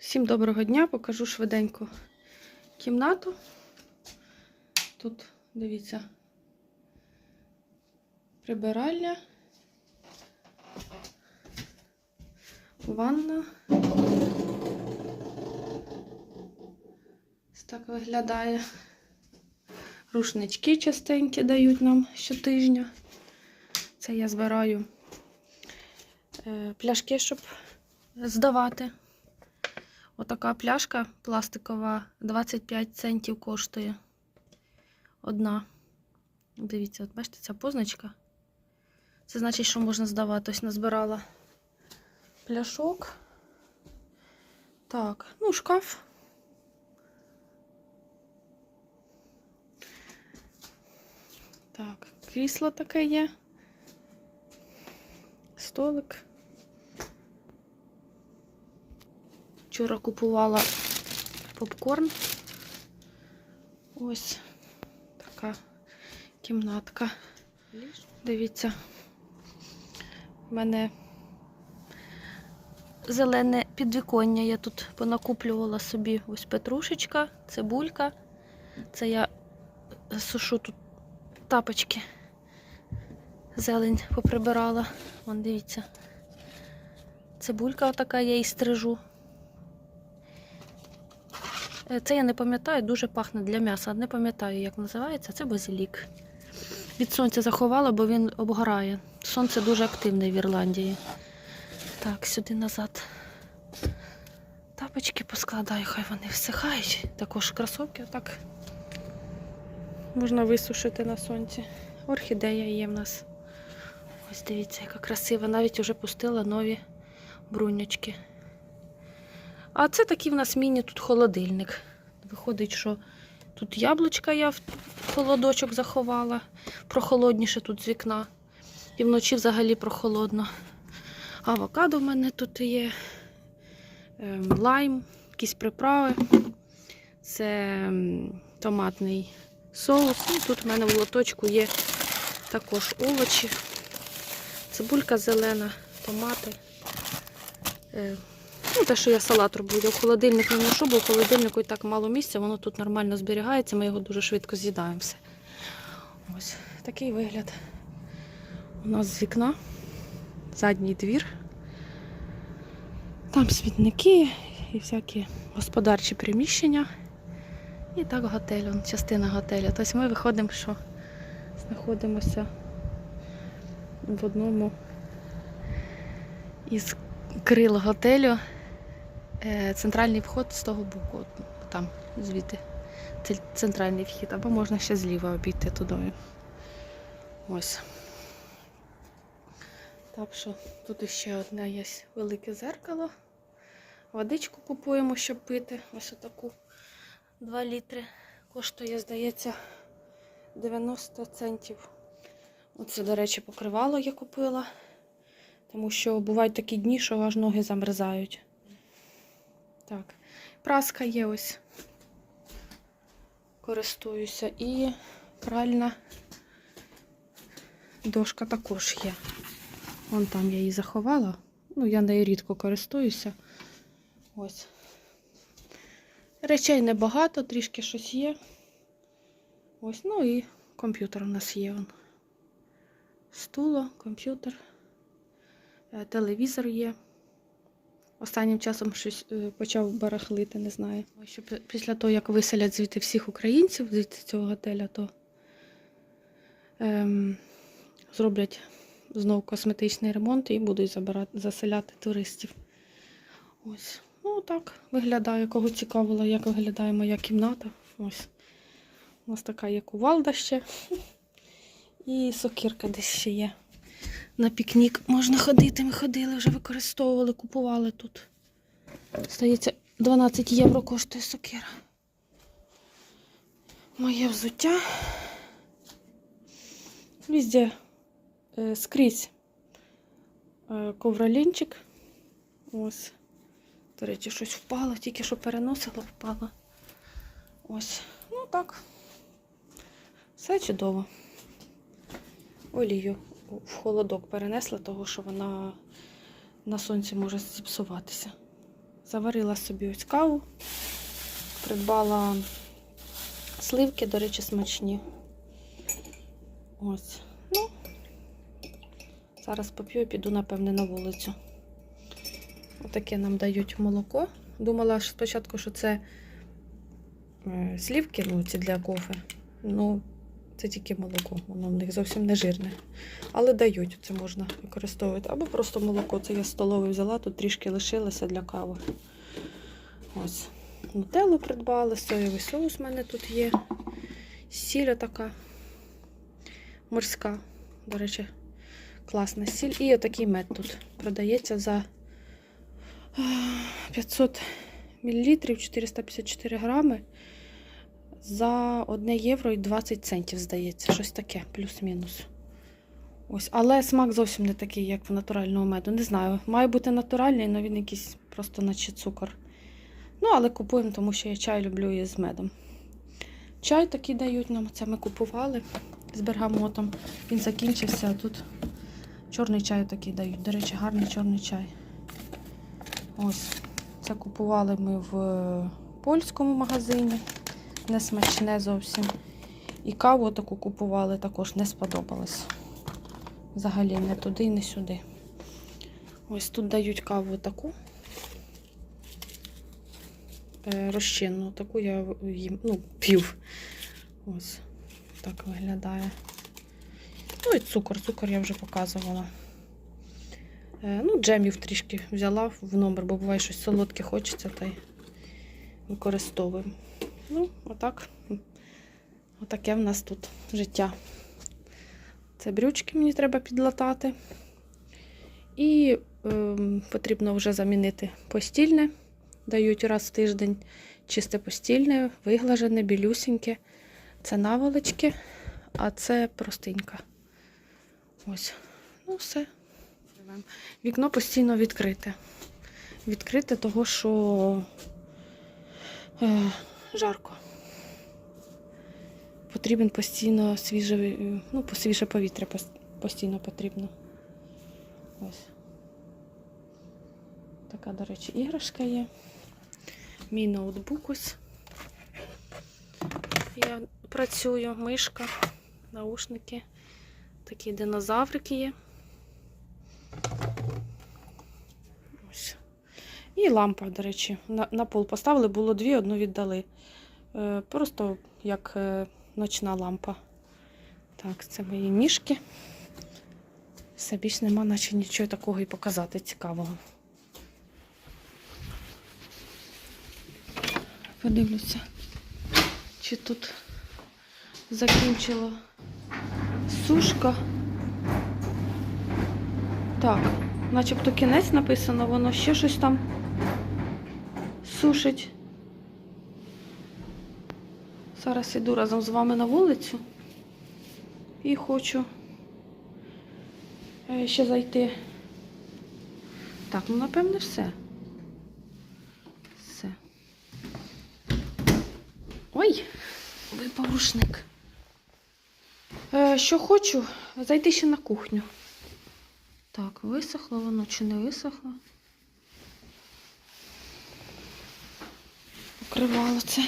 Всім доброго дня, покажу швиденько кімнату. Тут, дивіться, прибиральня, ванна. Ось так виглядає. Рушнички частенькі дають нам щотижня. Це я збираю е, пляшки, щоб здавати. Отака пляшка пластикова 25 центів коштує. Одна. Дивіться, от бачите, ця позначка. Це значить, що можна здавати. Ось назбирала пляшок. Так, ну, шкаф. Так, крісло таке є. Столик. Вчора купувала попкорн. Ось така кімнатка. Дивіться, в мене зелене підвіконня. Я тут понакуплювала собі ось петрушечка, цибулька. Це я сушу тут тапочки. Зелень поприбирала. Вон дивіться. Цибулька така, я її стрижу. Е, Це я не пам'ятаю, дуже пахне для м'яса. Не пам'ятаю, як називається. Це базилік. Від сонця заховала, бо він обгорає. Сонце дуже активне в Ірландії. Так, сюди назад. Тапочки поскладаю, хай вони всихають. Також кросовки отак. Можна висушити на сонці. Орхідея є в нас. Ось дивіться, яка красива. Навіть вже пустила нові бруньочки. А це такий в нас міні тут холодильник. Виходить, що тут яблучка я в холодочок заховала. Прохолодніше тут з вікна. І вночі взагалі прохолодно. Авокадо в мене тут є. ем, Лайм, якісь приправи. Це ем, томатний соус. І тут в мене в лоточку є також овочі. Цибулька зелена, томати. Ну, те, що я салат роблю. Я в холодильник не ношу, бо в холодильнику і так мало місця, воно тут нормально зберігається, ми його дуже швидко з'їдаємо все. Ось такий вигляд. У нас з вікна, задній двір. Там смітники і всякі господарчі приміщення. І так готель, он, частина готеля. Тобто ми виходимо, що знаходимося в одному із крил готелю. Е, Центральний вход з того боку, там, звідти. Це центральний вхід, або можна ще зліва обійти туди. Ось. Так що тут ще одне є велике зеркало. Водичку купуємо, щоб пити. Ось отаку 2 літри. Коштує, здається, 90 центів. Оце, до речі, покривало я купила. Тому що бувають такі дні, що аж ноги замерзають. Так, праска є ось. Користуюся. І пральна дошка також є. Вон там я її заховала. Ну, я нею рідко користуюся. Ось. Речей небагато, трішки щось є. Ось, ну і комп'ютер у нас є. Вон. Стуло, комп'ютер. Е, Телевізор є. Останнім часом щось е, почав барахлити, не знаю. Що після того, як виселять звідти всіх українців звідти цього готеля, то ем, зроблять знову косметичний ремонт і будуть забирати, заселяти туристів. Ось. Ну, так виглядає, кого цікавило, як виглядає моя кімната. Ось. У нас така є кувалда ще. І сокирка десь ще є. На пікнік можна ходити. Ми ходили, вже використовували, купували тут. Здається, 12 євро коштує сокира. Моє взуття. Везде е, скрізь е, ковролінчик. Ось. До речі, щось впало, тільки що переносила, впало. Ось. Ну так. Все чудово. Олію в холодок перенесла, того що вона на сонці може зіпсуватися. Заварила собі ось каву. Придбала сливки, до речі, смачні. Ось. Ну, зараз поп'ю і піду, напевне, на вулицю. Отаке нам дають молоко. Думала спочатку, що це е, слівки, ну, ці для кофе. Ну, це тільки молоко, воно в них зовсім не жирне. Але дають, це можна використовувати. Або просто молоко. Це я столове взяла, тут трішки лишилося для кави. Ось. Нутеллу придбали, соєвий соус в мене тут є. Сіль така морська. До речі, класна сіль. І отакий мед тут продається за 500 мл, 454 грами. За 1 євро і 20 центів, здається, щось таке, плюс-мінус. Ось, але смак зовсім не такий, як в натурального меду. Не знаю. Має бути натуральний, але він якийсь просто наче цукор. Ну, але купуємо, тому що я чай люблю із медом. Чай такий дають нам, це ми купували з бергамотом. Він закінчився, а тут чорний чай такий дають. До речі, гарний чорний чай. Ось, це купували ми в польському магазині. Не смачне зовсім. І каву таку купували, також не сподобалось. Взагалі не туди і не сюди. Ось тут дають каву таку е, розчинну. Таку я їм, ну, пів. Ось так виглядає. Ну і цукор. Цукор я вже показувала. Е, ну, джемів трішки взяла в номер, бо буває щось солодке хочеться, та й використовуємо. Ну, отак. Отаке в нас тут життя. Це брючки мені треба підлатати. І е, потрібно вже замінити постільне. Дають раз в тиждень чисте постільне, виглажене, білюсіньке. Це наволочки, а це простинька. Ось. Ну, все. Вікно постійно відкрите. Відкрите того, що е, жарко. Потрібен постійно свіже, ну, свіже повітря постійно потрібно. Ось. Така, до речі, іграшка є. Мій ноутбук ось. Я працюю, мишка, наушники. Такі динозаврики є. Ось. І лампа, до речі, на, на пол поставили, було дві, одну віддали. Е, просто як е, ночна лампа. Так, це мої ніжки. Все більш нема, наче нічого такого і показати цікавого. Подивлюся, чи тут закінчила сушка. Так, начебто кінець написано, воно ще щось там сушить. Зараз іду разом з вами на вулицю і хочу е, ще зайти. Так, ну напевне все. Все. Ой, випав рушник. Е, що хочу, зайти ще на кухню. Так, висохло воно чи не висохло? Покривало це.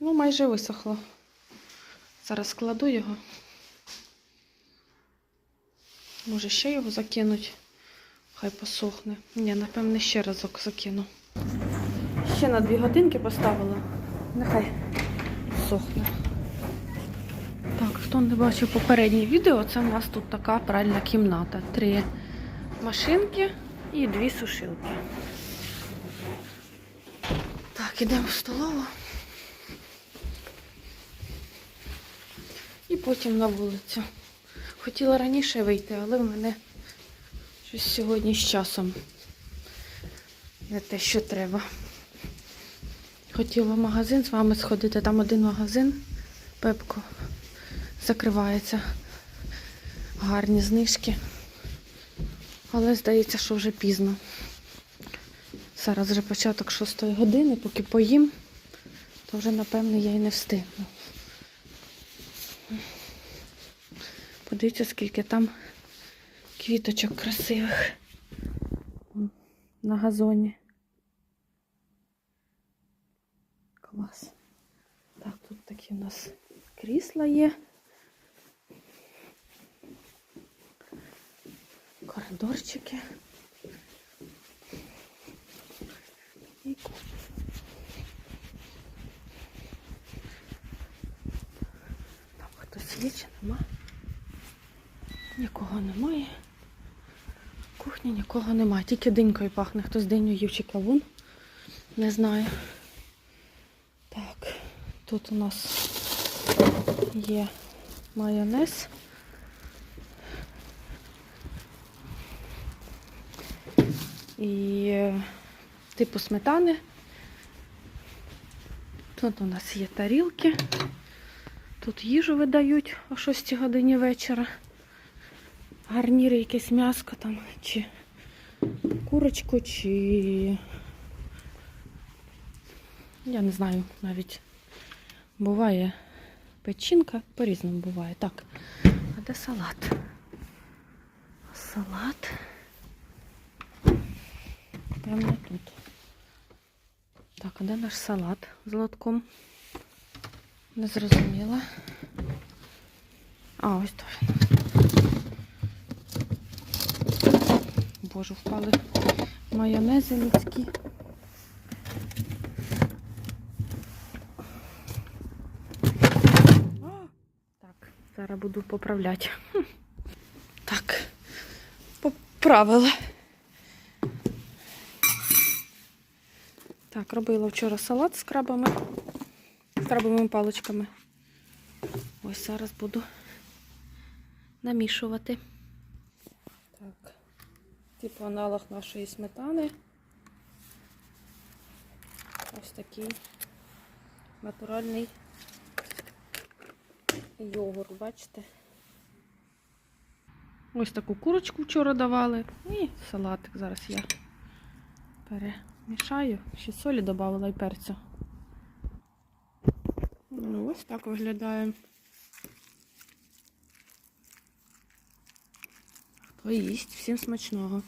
Ну, майже висохло. Зараз складу його. Може ще його закинуть. Хай посохне. Ні, напевне, ще разок закину. Ще на дві годинки поставила. Нехай сохне. Так, хто не бачив попереднє відео, це у нас тут така пральна кімната. Три машинки і дві сушилки. Так, ідемо в столову. І потім на вулицю. Хотіла раніше вийти, але в мене щось сьогодні з часом не те, що треба. Хотіла в магазин з вами сходити. Там один магазин, Пепко, закривається. Гарні знижки. Але здається, що вже пізно. Зараз вже початок 6 години, поки поїм, то вже, напевно, я й не встигну. Подивіться, скільки там квіточок красивих. На газоні. Клас. Так, тут такі у нас крісла є. Коридорчики. І Там хтось є чи нема? Нікого немає. Кухні нікого немає. Тільки динькою пахне. Хтось диню їв чи кавун. Не знаю. Так, тут у нас є майонез. І типу сметани. Тут у нас є тарілки. Тут їжу видають о 6 годині вечора. Гарніри, якесь м'яско там, чи курочку, чи я не знаю, навіть буває печінка, по-різному буває. Так, а де салат? Салат. Певно тут. Так, а де наш салат з лотком? Не зрозуміла. А, ось то він. Боже, впали майонези людські. Так, зараз буду поправляти. Так, поправила. Так, робила вчора салат з крабами, з крабовими паличками. Ось зараз буду намішувати. Так, типу аналог нашої сметани. Ось такий натуральний йогурт, бачите? Ось таку курочку вчора давали. І салатик зараз я перемішаю. Ще солі додавала і перцю. Ну, ось так виглядає. Хто їсть, всім смачного.